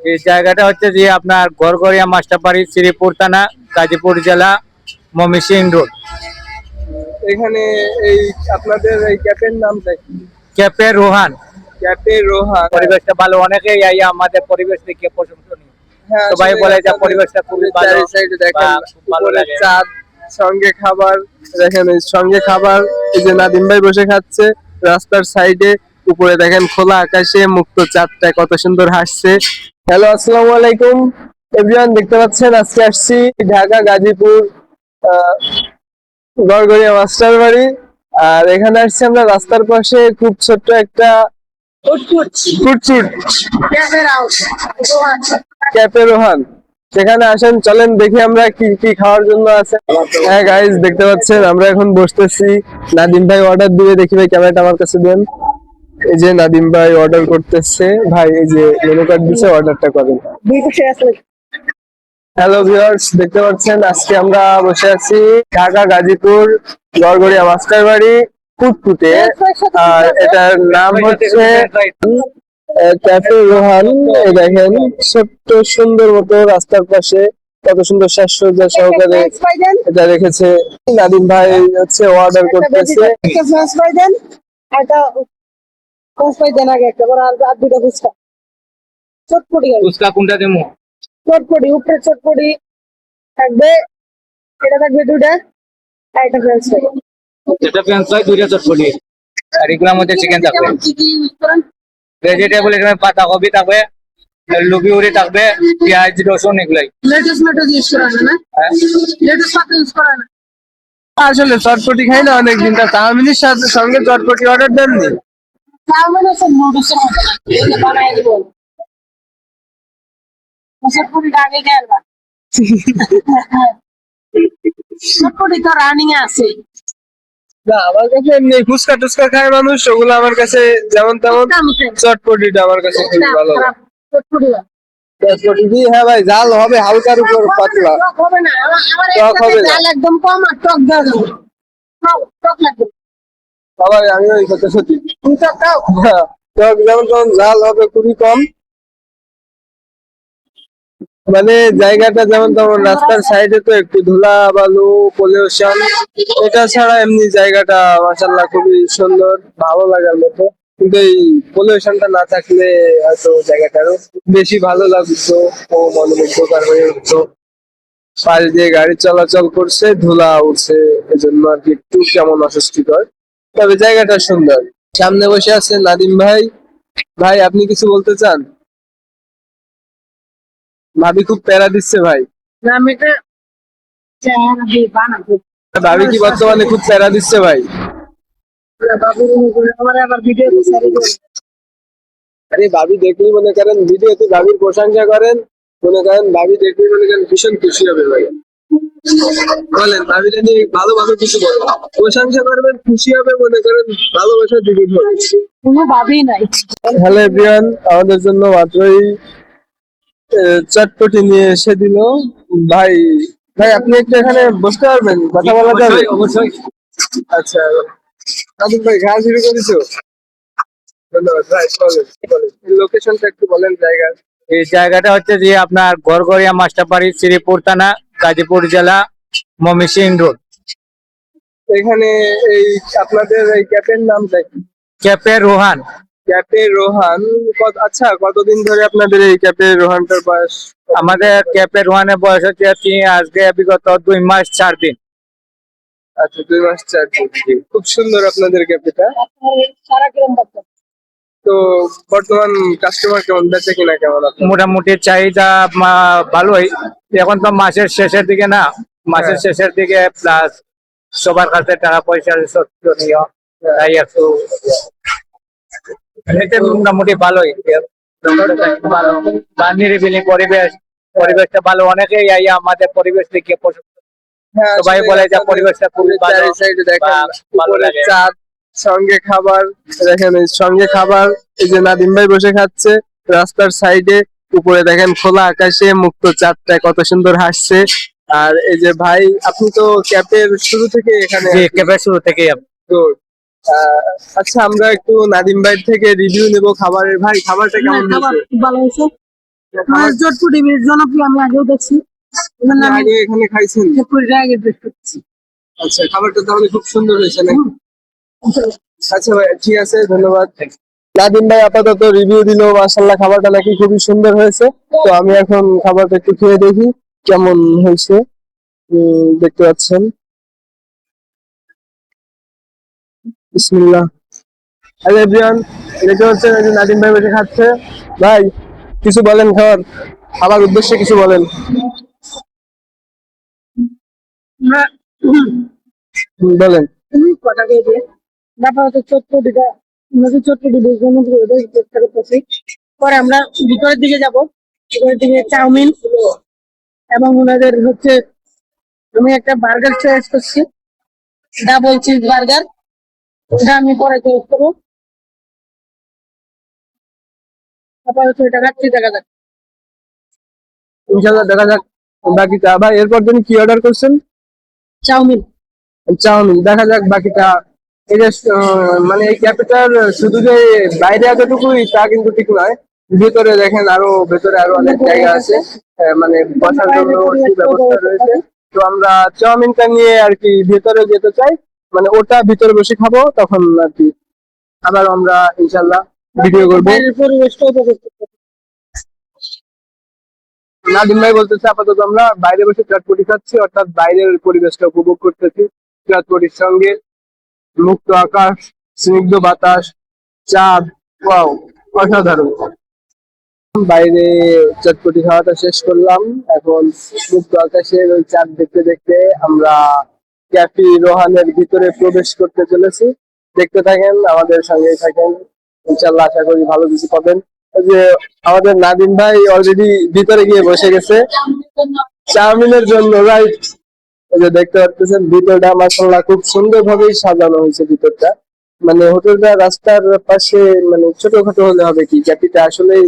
এই জায়গাটা হচ্ছে যে আপনার গড়গড়িয়া মাস্টারবাড়ি শ্রীপুর থানা গাজীপুর জেলা মমিসিং রোড এখানে এই আপনাদের এই ক্যাফের নামটা কি? ক্যাপে রোহান। ক্যাফে রোহান। পরিবেশটা ভালো অনেকেই আইয়া আমাদের পরিবেশ দেখে প্রশংসনীয়। হ্যাঁ, সবাই বলে যে পরিবেশটা খুবই ভালো সাইডে দেখেন ভালো লাগে। চাঁদ সঙ্গে খাবার দেখেন এই সঙ্গে খাবার এই যে নাদিম ভাই বসে খাচ্ছে রাস্তার সাইডে উপরে দেখেন খোলা আকাশে মুক্ত চাঁদটা কত সুন্দর হাসছে। হ্যালো, আসসালামু আলাইকুম। এভরিওয়ান, দেখতে পাচ্ছেন, আজকে আসছি ঢাকা, গাজীপুর গড়গড়িয়া মাস্টার বাড়ি। আর এখানে আসছি আমরা রাস্তার পাশে খুব ছোট্ট একটা রোহান। সেখানে আসেন, চলেন দেখি আমরা কি কি খাওয়ার জন্য আছে। হ্যাঁ গাইজ দেখতে পাচ্ছেন, আমরা এখন বসতেছি। নাদিম ভাই অর্ডার দিবে, দেখি ভাই, ক্যামেরাটা আমার কাছে দেন। এই যে নাদিম ভাই অর্ডার করতেছে ভাই এই যে মেনু কার্ড দিছে অর্ডারটা করেন। হ্যালো ভিউয়ার্স দেখতে পাচ্ছেন আজকে আমরা বসে আছি ঢাকা গাজীপুর গড়গড়িয়া মাস্টার বাড়ি ফুটফুটে আর এটার নাম হচ্ছে ক্যাফে রোহান এই দেখেন ছোট্ট সুন্দর মতো রাস্তার পাশে কত সুন্দর সাজসজ্জা সহকারে এটা রেখেছে নাদিম ভাই হচ্ছে অর্ডার করতেছে। চটপটি ফুচকা কোনটা দেবো? চটপটি উপরে চটপটি থাকবে। এটা থাকবে দুটা আর এটা ফ্রেঞ্চ ফ্রাই এটা ফ্রেঞ্চ ফ্রাই দুইটা চটপটি। আর এগুলোর মধ্যে চিকেন থাকবে। ভেজিটেবল এখানে পাতাকপি থাকবে লুবি উড়ি থাকবে পেঁয়াজ রসুন এগুলাই। লেটেস মেটেস ইউজ করেন না? হ্যাঁ? পাতা ইউজ করেন না? আসলে চটপটি খাই না অনেকদিন তা চাউমিনের সাথে সঙ্গে চটপটি অর্ডার দেননি। চাউমিন আছে নুডলসের মতো লাগবে এই যে বানাই দিব। চটপটি আগে খেয়াল না তো রানিং আছে। না আমার কাছে এমনি ফুচকা টুচকা খায় মানুষ ওগুলো আমার কাছে যেমন তেমন চটপটিটা আমার কাছে খুবই ভালো চটপটি দিয়ে হ্যাঁ ভাই জাল হবে হালকার উপর পাতলা। টক হবে না। একদম কম আর টক দেওয়া টক টক লাগবে। সবাই আমি ওই কথা সত্যি। হ্যাঁ, যেমন জাল হবে খুবই কম। মানে জায়গাটা যেমন তেমন রাস্তার সাইডে তো একটু ধুলা বালু পলিউশন এটা ছাড়া এমনি জায়গাটা মাসাল্লাহ খুবই সুন্দর ভালো লাগার মতো। কিন্তু এই পলিউশনটা না থাকলে হয়তো জায়গাটা আরও বেশি ভালো লাগতো ও মনোমুগ্ধকর হয়ে উঠতো। পাশ দিয়ে গাড়ি চলাচল করছে ধুলা উঠছে এজন্য আর কি একটু কেমন অস্বস্তিকর। তবে জায়গাটা সুন্দর। সামনে বসে আছে নাদিম ভাই। ভাই আপনি কিছু বলতে চান? ভাবি খুব প্যারা দিচ্ছে ভাই। ভাবি কি বর্তমানে খুব প্যারা দিচ্ছে ভাই? আরে ভাবি দেখলেই মনে করেন ভিডিওতে ভাবির প্রশংসা করেন। মনে করেন ভাবি দেখলেই মনে করেন ভীষণ খুশি হবে ভাই। বলেন ভাবিটা নিয়ে ভালো ভালো কিছু বলেন প্রশংসা করবেন খুশি হবে মনে করেন ভালোবাসা দ্বিগুণ হবে কোনো ভাবি নাই। হ্যালো এভরিওয়ান আমাদের জন্য মাত্রই চটপটি নিয়ে এসে দিল। ভাই ভাই আপনি একটু এখানে বসতে পারবেন? কথা বলা যাবে? অবশ্যই অবশ্যই। আচ্ছা নাদিম ভাই ঘা শুরু করেছ? ধন্যবাদ ভাই বলেন বলেন। লোকেশনটা একটু বলেন জায়গার এই জায়গাটা হচ্ছে যে আপনার গড়গড়িয়া মাস্টারবাড়ি শ্রীপুর থানা। গাজীপুর জেলা মমিসিং রোড এখানে এই আপনাদের এই ক্যাফের নামটা কি? ক্যাপে রোহান। ক্যাফে রোহান। কত আচ্ছা কতদিন ধরে আপনাদের এই ক্যাফে রোহানটার বয়স? আমাদের ক্যাপে রোহানের বয়স হচ্ছে তিন- আজকে বিগত দুই মাস চার দিন। আচ্ছা দুই মাস চার দিন। খুব সুন্দর আপনাদের বাচ্চা তো বর্তমান কাস্টমার কেমন? বেচে কিনা কেমন মোটামুটি চাহিদা ভালোই। এখন তো মাসের শেষের দিকে না মাসের হ্যাঁ। শেষের দিকে প্লাস সবার কাছে টাকা পয়সা শোচনীয় তাই একটু এমনিতে মোটামুটি ভালোই। ভালো বা নিরিবিলি পরিবেশ পরিবেশটা ভালো। অনেকেই আইয়া আমাদের পরিবেশ দেখে পছন্দ হ্যাঁ, সবাই বলে যে পরিবেশটা খুবই ভালো। চাঁদ সঙ্গে খাবার দেখেন সঙ্গে খাবার এই যে নাদিম ভাই বসে খাচ্ছে রাস্তার সাইডে উপরে দেখেন খোলা আকাশে মুক্ত চাঁদটা কত সুন্দর হাসছে। আর এই যে ভাই আপনি তো ক্যাপের শুরু থেকে এখানে জি ক্যাপে শুরু. আহ, আচ্ছা আমরা একটু নাদিম ভাই থেকে রিভিউ নেব খাবারের। ভাই খাবারটা কেমন হয়েছে? খুব ভালো হয়েছে। চটপটি বেশ জনপ্রিয় আমি আগেও দেখছি। আগে এখানে খাইছেন? আগে টেস্ট করছি। আচ্ছা খাবারটা তাহলে খুব সুন্দর হয়েছে নাকি? আচ্ছা ভাই ঠিক আছে ধন্যবাদ। নাদিম ভাই আপাতত রিভিউ দিল মাসাল্লাহ খাবারটা নাকি খুবই সুন্দর হয়েছে। তো আমি এখন খাবারটা একটু খেয়ে দেখি কেমন হয়েছে। দেখতে পাচ্ছেন। বিসমিল্লাহ। হ্যালো এভরিওয়ান দেখতে পাচ্ছেন এই যে নাদিম ভাই বসে খাচ্ছে। ভাই কিছু বলেন খাবার? খাবার উদ্দেশ্যে কিছু বলেন। বলেন। ব্যাপার হচ্ছে নদী চটপটি বেশ জনপ্রিয় ওটাই চেষ্টা করতেছি পরে আমরা ভিতরের দিকে যাব। ভিতরের দিকে চাউমিন এবং ওনাদের হচ্ছে আমি একটা বার্গার চয়েস করছি। ডাবল চিজ বার্গার ওটা আমি পরে চয়েস করব। হচ্ছে এটা খাচ্ছি দেখা যাক। ইনশাল্লাহ দেখা যাক। বাকিটা ভাই এরপর তুমি কি অর্ডার করছেন? চাউমিন। চাউমিন দেখা যাক বাকিটা মানে এই ক্যাফেটার শুধু যে বাইরে এতটুকুই তা কিন্তু ঠিক নয়। ভিতরে দেখেন আরও ভেতরে আরও অনেক জায়গা আছে। মানে বসার জন্য ব্যবস্থা রয়েছে। তো আমরা চাউমিনটা নিয়ে আর কি ভেতরে যেতে চাই। মানে ওটা ভিতরে বসে খাব তখন আর কি আবার আমরা ইনশাল্লাহ ভিডিও করব। নাদিম ভাই বলতেছে আপাতত আমরা বাইরে বসে চটপটি খাচ্ছি অর্থাৎ বাইরের পরিবেশটা উপভোগ করতেছি চটপটির সঙ্গে। মুক্ত আকাশ, স্নিগ্ধ বাতাস, চাঁদ, ওয়াও, অসাধারণ। বাইরে চটপটি খাওয়াটা শেষ করলাম। এখন মুক্ত আকাশের ওই চাঁদ দেখতে দেখতে আমরা ক্যাফি রোহানের ভিতরে প্রবেশ করতে চলেছি। দেখতে থাকেন, আমাদের সঙ্গেই থাকেন। ইনশাল্লাহ আশা করি ভালো কিছু পাবেন। যে আমাদের নাদিম ভাই অলরেডি ভিতরে গিয়ে বসে গেছে। চাউমিনের জন্য রাইট যে দেখতে পাচ্ছেন, ভিতরটা মাসাল্লাহ খুব সুন্দর ভাবেই সাজানো হয়েছে ভিতরটা। মানে হোটেলটা রাস্তার পাশে মানে ছোটখাটো হলে হবে কি ক্যাপিটা আসলেই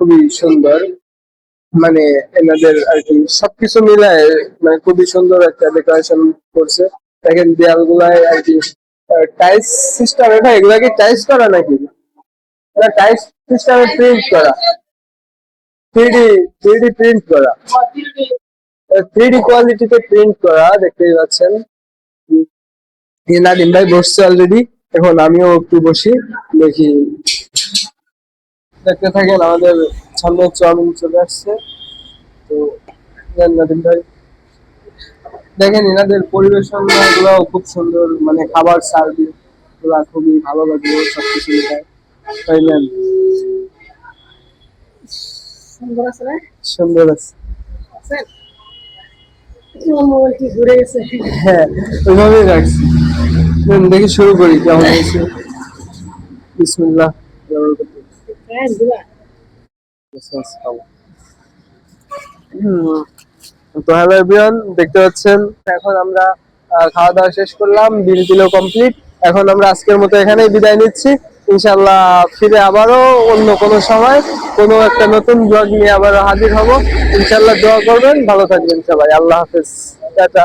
খুবই সুন্দর। মানে এনাদের আর কি সবকিছু মিলায় মানে খুবই সুন্দর একটা ডেকোরেশন করছে। দেখেন দেয়াল গুলায় আর কি টাইস সিস্টেম এটা এগুলা কি টাইলস করা নাকি? টাইলস সিস্টেমে প্রিন্ট করা। Three D three D print করা। থ্রি কোয়ালিটিতে প্রিন্ট করা দেখতেই পাচ্ছেন। নাদিম ভাই বসছে অলরেডি এখন আমিও একটু বসি দেখি। দেখতে থাকেন আমাদের সামনে চাউমিন চলে আসছে। তো নাদিম ভাই দেখেন এনাদের পরিবেশন গুলাও খুব সুন্দর মানে খাবার সার্ভিসগুলা খুবই ভালো লাগল সবকিছু মিলায়। তাই নেন সুন্দর আছে সুন্দর আছে আছে? আমার মোবাইল কি হ্যাঁ ওইভাবেই রাখছি দেখি শুরু করি কেমন হয়েছে বিসমিল্লাহ। তো হ্যালো এভরিওয়ান দেখতে পাচ্ছেন এখন আমরা খাওয়া দাওয়া শেষ করলাম বিল দিলেও কমপ্লিট এখন আমরা আজকের মতো এখানেই বিদায় নিচ্ছি ইনশাল্লাহ ফিরে আবারও অন্য কোনো সময় কোনো একটা নতুন ব্লগ নিয়ে আবার হাজির হব। ইনশাল্লাহ দোয়া করবেন। ভালো থাকবেন সবাই। আল্লাহ হাফেজ। টাটা।